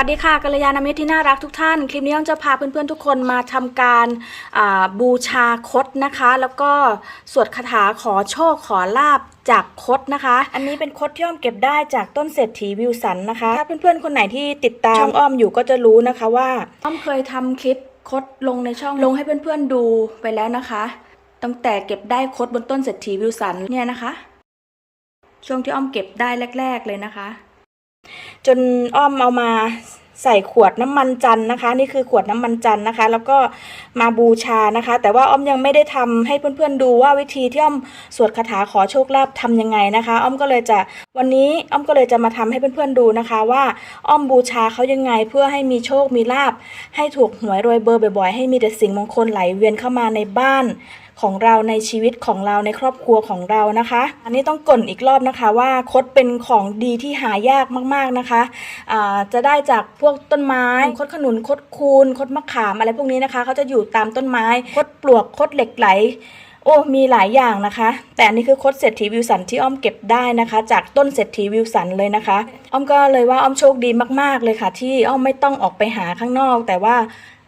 วัสดีค่ะกัลยาณมิตรที่น่ารักทุกท่าน คลิปนี้อ้อมจะพาเพื่อนๆทุกคนมาทำการอ่าบูชาคดนะคะ แล้วก็สวดคาถาขอโชคขอลาบจากคดนะคะ อันนี้เป็นคดที่อ้อมเก็บได้จากต้นเศรษฐีวิวสันนะคะ ถ้าเพื่อนๆคนไหนที่ติดตามช่องอ้อมอยู่ก็จะรู้นะคะว่าอ้อมเคยทำคลิปคดลงในช่องลงให้เพื่อนๆดูไปแล้วนะคะ ตั้งแต่เก็บได้คดบนต้นเศรษฐีวิวสันเนี่ยนะคะ ช่วงที่อ้อมเก็บได้แรก ๆเลยนะคะจนอ้อมเอามา ใส่ขวดน้ำมันจันนะคะ นี่คือขวดน้ำมันจันนะคะ แล้วก็มาบูชานะคะ แต่ว่าอ้อมยังไม่ได้ทำให้เพื่อนๆดูว่าวิธีที่อ้อมสวดคาถาขอโชคลาภทำยังไงนะคะ อ้อมก็เลยจะวันนี้อ้อมก็เลยจะมาทำให้เพื่อนๆดูนะคะ ว่าอ้อมบูชาเขายังไงเพื่อให้มีโชคมีลาภให้ถูกหวยรวยเบอร์บ่อยๆ ให้มีแต่สิ่งมงคลไหลเวียนเข้ามาในบ้าน ของเราในชีวิตของเราในครอบครัวของเรานะคะ อันนี้ต้องกล่นอีกรอบนะคะว่าคดเป็นของดีที่หายากมากๆนะคะอ่าจะได้จากพวกต้นไม้คดขนุนคดคูนคดมะขามอะไรพวกนี้นะคะเขาจะอยู่ตามต้นไม้คดปลวกคดเหล็กไหลโอ้ มีหลายอย่างนะคะ แต่อันนี้คือคดเศรษฐีวิวสันที่อ้อมเก็บได้นะคะ จากต้นเศรษฐีวิวสันเลยนะคะ อ้อมก็เลยว่าอ้อมโชคดีมากๆเลยค่ะ ที่อ้อมไม่ต้องออกไปหาข้างนอก แต่ว่า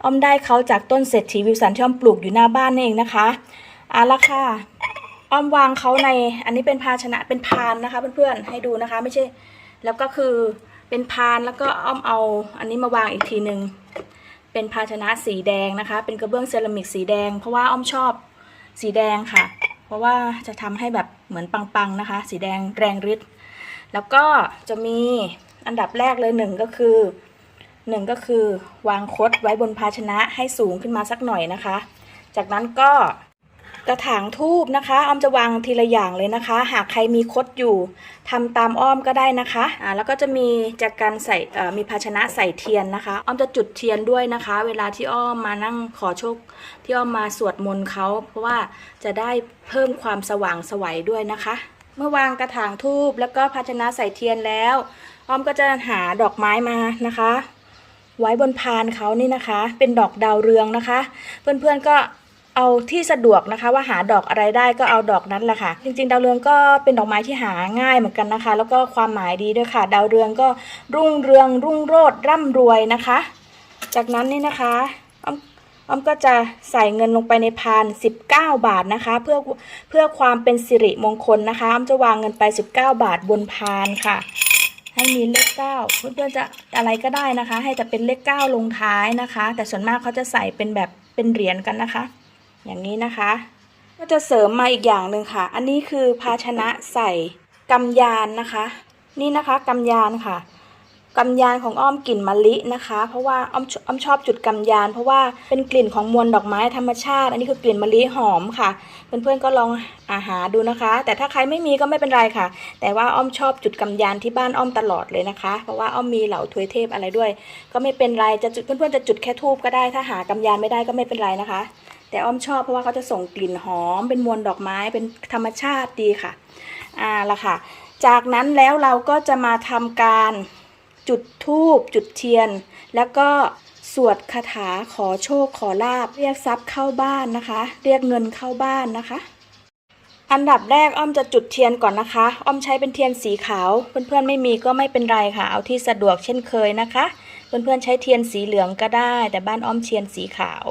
อ้อมได้เขาจากต้นเศรษฐีวิวสันที่อ้อมปลูกอยู่หน้าบ้านนี่เองนะคะเอาละค่ะอ้อมวางเขาในอันนี้เป็นภาชนะเป็นพานนะคะเพื่อนๆให้ดูนะคะไม่ใช่ แล้วก็คือเป็นพานแล้วก็อ้อมเอาอันนี้มาวางอีกทีหนึ่งเป็นภาชนะสีแดงนะคะ เป็นกระเบื้องเซรามิกสีแดง เพราะว่าอ้อมชอบสีแดงค่ะ เพราะว่าจะทำให้แบบเหมือนปังๆนะคะ สีแดงแรงฤทธิ์แล้วก็จะมีอันดับแรกเลยหนึ่งก็คือ หนึ่งก็คือวางคดไว้บนภาชนะให้สูงขึ้นมาสักหน่อยนะคะ จากนั้นก็กระถางทูบนะคะ อ้อมจะวางทีละอย่างเลยนะคะ หากใครมีคดอยู่ทำตามอ้อมก็ได้นะคะอ่าแล้วก็จะมีจากการใส่มีภาชนะใส่เทียนนะคะ อ้อมจะจุดเทียนด้วยนะคะ เวลาที่อ้อมมานั่งขอโชค ที่อ้อมมาสวดมนต์เขาเพราะว่าจะได้เพิ่มความสว่างสวัยด้วยนะคะ เมื่อวางกระถางทูบแล้วก็ภาชนะใส่เทียนแล้ว อ้อมก็จะหาดอกไม้มานะคะ ไว้บนพานเขานี่นะคะ เป็นดอกดาวเรืองนะคะ เพื่อนๆก็เอาที่สะดวกนะคะ ว่าหาดอกอะไรได้ก็เอาดอกนั้นแหละค่ะ จริงๆ ดาวเรืองก็เป็นดอกไม้ที่หาง่ายเหมือนกันนะคะ แล้วก็ความหมายดีด้วยค่ะ ดาวเรืองก็รุ่งเรือง รุ่งโรจน์ร่ำรวยนะคะ จากนั้นนี่นะคะอ้อมอ้อมก็จะใส่เงินลงไปในพาน 19 บาทนะคะ เพื่อเพื่อความเป็นสิริมงคลนะคะอ้อมจะวางเงินไป 19 บาทบนพานค่ะ ให้มีเลขเก้าเพื่อนๆจะอะไรก็ได้นะคะ ให้แต่เป็นเลขเก้าลงท้ายนะคะ แต่ส่วนมากเขาจะใส่เป็นแบบเป็นเหรียญกันนะคะ อย่างนี้นะคะ ก็จะเสริมมาอีกอย่างหนึ่งค่ะ อันนี้คือภาชนะใส่กำยานนะคะ นี่นะคะกำยานค่ะ กำยานของอ้อมกลิ่นมะลินะคะ เพราะว่าอ้อมชอ้อมชอบจุดกำยาน เพราะว่าเป็นกลิ่นของมวลดอกไม้ธรรมชาติ อันนี้คือกลิ่นมะลิหอมค่ะ เพื่อนๆก็ลองอาหาดูนะคะ แต่ถ้าใครไม่มีก็ไม่เป็นไรค่ะ แต่ว่าอ้อมชอบจุดกำยานที่บ้านอ้อมตลอดเลยนะคะ เพราะว่าอ้อมมีเหล่าทวยเทพอะไรด้วย ก็ไม่เป็นไรจะจุดเพื่อนๆจะจุดแค่ทูบก็ได้ ถ้าหากำยานไม่ได้ก็ไม่เป็นไรนะคะ แต่อ้อมชอบเพราะว่าเขาจะส่งกลิ่นหอม เป็นมวลดอกไม้เป็นธรรมชาติดีค่ะอ่าละค่ะ จากนั้นแล้วเราก็จะมาทำการ จุดธูปจุดเทียน แล้วก็สวดคาถาขอโชคขอลาบ เรียกทรัพย์เข้าบ้านนะคะ เรียกเงินเข้าบ้านนะคะ อันดับแรกอ้อมจะจุดเทียนก่อนนะคะ อ้อมใช้เป็นเทียนสีขาว เพื่อนๆไม่มีก็ไม่เป็นไรค่ะ เอาที่สะดวกเช่นเคยนะคะ เพื่อนๆใช้เทียนสีเหลืองก็ได้ แต่บ้านอ้อมเทียนสีขาว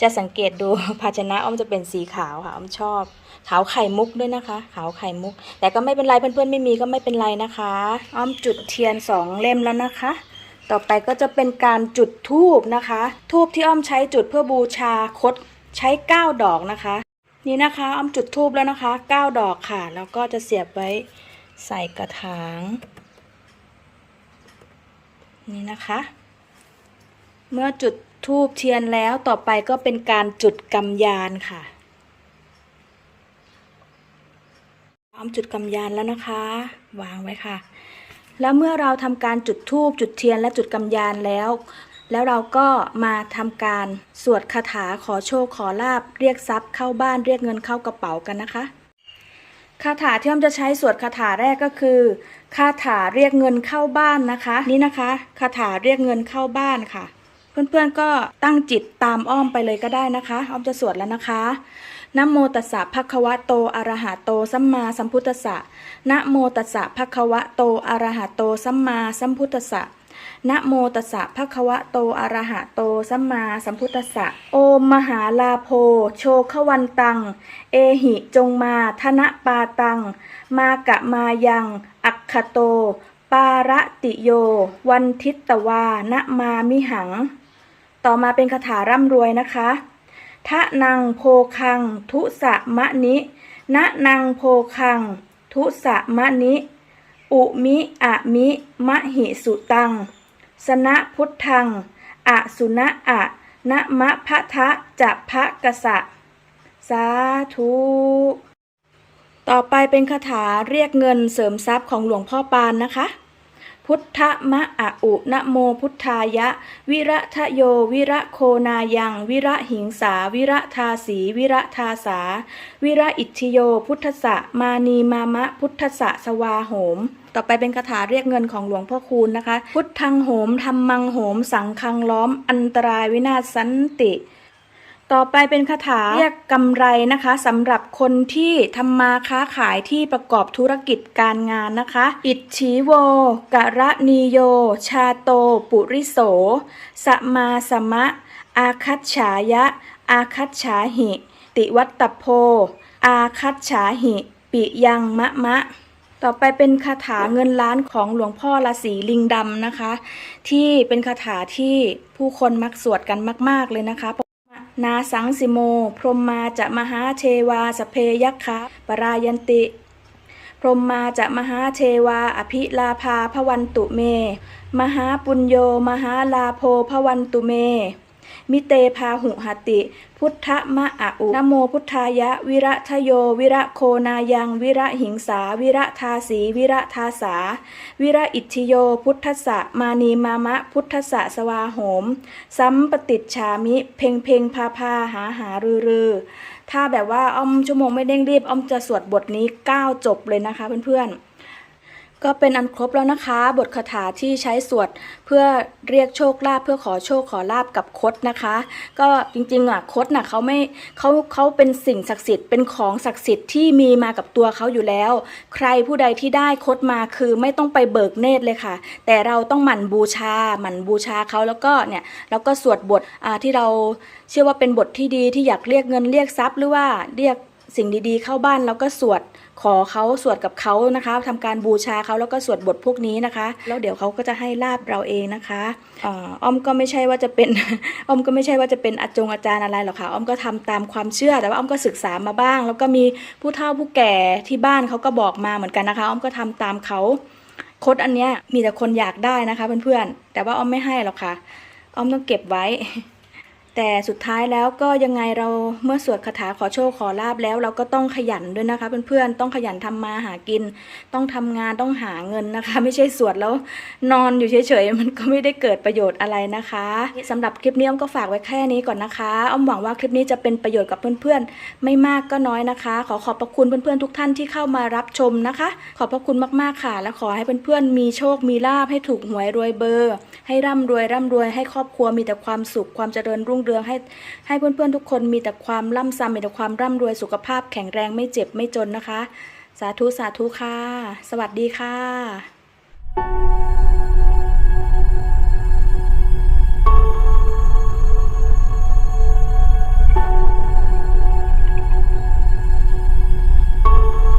จะสังเกตดูภาชนะอ้อมจะเป็นสีขาวค่ะอ้อมชอบ ขาวไข่มุกด้วยนะคะ ขาวไข่มุก แต่ก็ไม่เป็นไรเพื่อนๆไม่มีก็ไม่เป็นไรนะคะ อ้อมจุดเทียนสองเล่มแล้วนะคะ ต่อไปก็จะเป็นการจุดธูปนะคะ ทูบที่อ้อมใช้จุดเพื่อบูชาคดใช้9ดอกนะคะ นี่นะคะอ้อมจุดธูปแล้วนะคะ9ดอกค่ะ แล้วก็จะเสียบไว้ใส่กระถาง นี่นะคะ เมื่อจุด ธูปเทียนแล้วต่อไปก็เป็นการจุดกำยานค่ะอ้อมจุดกำยานแล้วนะคะ วางไว้ค่ะ แล้วเมื่อเราทำการจุดธูปจุดเทียนและจุดกำยานแล้ว แล้วเราก็มาทำการสวดคาถาขอโชคขอลาบเรียกทรัพย์เข้าบ้านเรียกเงินเข้ากระเป๋ากันนะคะคาถาที่อ้อมจะใช้สวดคาถาแรกก็คือคาถาเรียกเงินเข้าบ้านนะคะ นี่นะคะคาถาเรียกเงินเข้าบ้านค่ะ เพื่อนๆก็ตั้งจิตตามอ้อมไปเลยก็ได้นะคะ อ้อมจะสวดแล้วนะคะนะโมตัสสะภะคะวะโตอะระหะโตสัมมาสัมพุทธัสสะนะโมตัสสะภะคะวะโตอะระหะโตสัมมาสัมพุทธัสสะนะโมตัสสะภะคะวะโตอะระหะโตสัมมาสัมพุทธัสสะโอมมหาลาโพ โชควันตัง เอหิจงมาธนะปาตัง มากะมายัง อักขโต ปาระติโย วันทิตตวานะมามิหัง ต่อมาเป็นคาถาร่ำรวยนะคะทะนังโพคัง ทุสะมะนิณนังโพคัง ทุสะมะนิ อุมิอะมิมะหิสุตัง สนะพุทธังอะสุนะอะนะมะพะทะจะพะกะสะ สาธุ ต่อไปเป็นคาถาเรียกเงินเสริมทรัพย์ของหลวงพ่อปานนะคะ พุทธมะอะอุนะโมพุทธายะ วิระทะโย วิระโคนายัง วิระหิงสา วิระทาสีวิระทาสา วิระอิทิโย พุทธะมานีมามะ พุทธะสวาโหม ต่อไปเป็นคาถาเรียกเงินของหลวงพ่อคูณนะคะ พุทธังโหมธรรมังโหม สังคังล้อม อันตรายวินาศสันติ ต่อไปเป็นคาถาเรียกกำไรนะคะสำหรับคนที่ทำมาค้าขายที่ประกอบธุรกิจการงานนะคะ อิทธิโวกะระนีโย ชาโต ปุริโสสมาสมะ อาคัตฉายะ อาคัตฉาหิ ติวัตตโพ อาคัตฉาหิ ปิยังมะมะต่อไปเป็นคาถาเงินล้านของหลวงพ่อละสีลิงดำนะคะ ที่เป็นคาถาที่ผู้คนมักสวดกันมาก ๆ เลยนะคะ นาสังสิโม พรหมมาจะมหาเทวาสเพยักขะปรายันติ พรหมมาจะมหาเทวา อภิลาภาพวันตุเม มหาปุญโย มหาลาโพพวันตุเม มิเตพาหุหติ พุทธมะอะอุนโมพุทธายะ วิระทะโย วิระโคนายัง วิระหิงสา วิระทาสีวิระทาสา วิระอิทิโย พุทธะมานีมามะ พุทธสะสวาโหม สัมปติจฉามิ เพ่งเพ่งพาพาหาหารือรือถ้าแบบว่าอ้อมชั่วโมงไม่เร่งรีบอ้อมจะสวดบทนี้ 9 จบเลยนะคะเพื่อนๆ ก็เป็นอันครบแล้วนะคะ บทคาถาที่ใช้สวดเพื่อเรียกโชคลาภเพื่อขอโชคขอลาบกับคดนะคะ ก็จริงๆอะคดน่ะเขาไม่เขาเขาเป็นสิ่งศักดิ์สิทธิ์เป็นของศักดิ์สิทธิ์ที่มีมากับตัวเขาอยู่แล้ว ใครผู้ใดที่ได้คดมาคือไม่ต้องไปเบิกเนตรเลยค่ะ แต่เราต้องหมั่นบูชาหมั่นบูชาเขาแล้วก็เนี่ยแล้วก็สวดบทอ่าที่เราเชื่อว่าเป็นบทที่ดีที่อยากเรียกเงินเรียกทรัพย์หรือว่าเรียกสิ่งดีๆ เข้าบ้านแล้วก็สวด ขอเขาสวดกับเขานะคะทำการบูชาเขาแล้วก็สวดบทพวกนี้นะคะ แล้วเดี๋ยวเขาก็จะให้ลาบเราเองนะคะอ้อมก็ไม่ใช่ว่าจะเป็นอ้อมก็ไม่ใช่ว่าจะเป็นอาจงอาจารย์อะไรหรอกค่ะอ้อมก็ทำตามความเชื่อแต่ว่าอ้อมก็ศึกษามาบ้าง แล้วก็มีผู้เฒ่าผู้แก่ที่บ้านเขาก็บอกมาเหมือนกันนะคะอ้อมก็ทำตามเขาโคดอันเนี้ยมีแต่คนอยากได้นะคะเพื่อนๆแต่ว่าอ้อมไม่ให้หรอกค่ะอ้อมต้องเก็บไว้ แต่สุดท้ายแล้วก็ยังไงเราเมื่อสวดคาถาขอโชคขอลาบแล้ว เราก็ต้องขยันด้วยนะคะเพื่อนๆต้องขยันทำมาหากิน ต้องทำงานต้องหาเงินนะคะ ไม่ใช่สวดแล้วนอนอยู่เฉยๆมันก็ไม่ได้เกิดประโยชน์อะไรนะคะสำหรับคลิปนี้อ้อมก็ฝากไว้แค่นี้ก่อนนะคะอ้อมหวังว่าคลิปนี้จะเป็นประโยชน์กับเพื่อนๆ ไม่มากก็น้อยนะคะ ขอขอบพระคุณเพื่อนๆทุกท่านที่เข้ามารับชมนะคะ ขอบพระคุณมากๆค่ะ และขอให้เพื่อนๆมีโชคมีลาภให้ถูกหวยรวยเบอร์ ให้ร่ำรวยร่ำรวยให้ครอบครัวมีแต่ความสุขความเจริญรุ่งเรืองให้ให้เพื่อนๆทุกคนมีแต่ความร่ำซ้ำมีแต่ความร่ำรวยสุขภาพแข็งแรงไม่เจ็บไม่จนนะคะ สาธุสาธุค่ะ สวัสดีค่ะ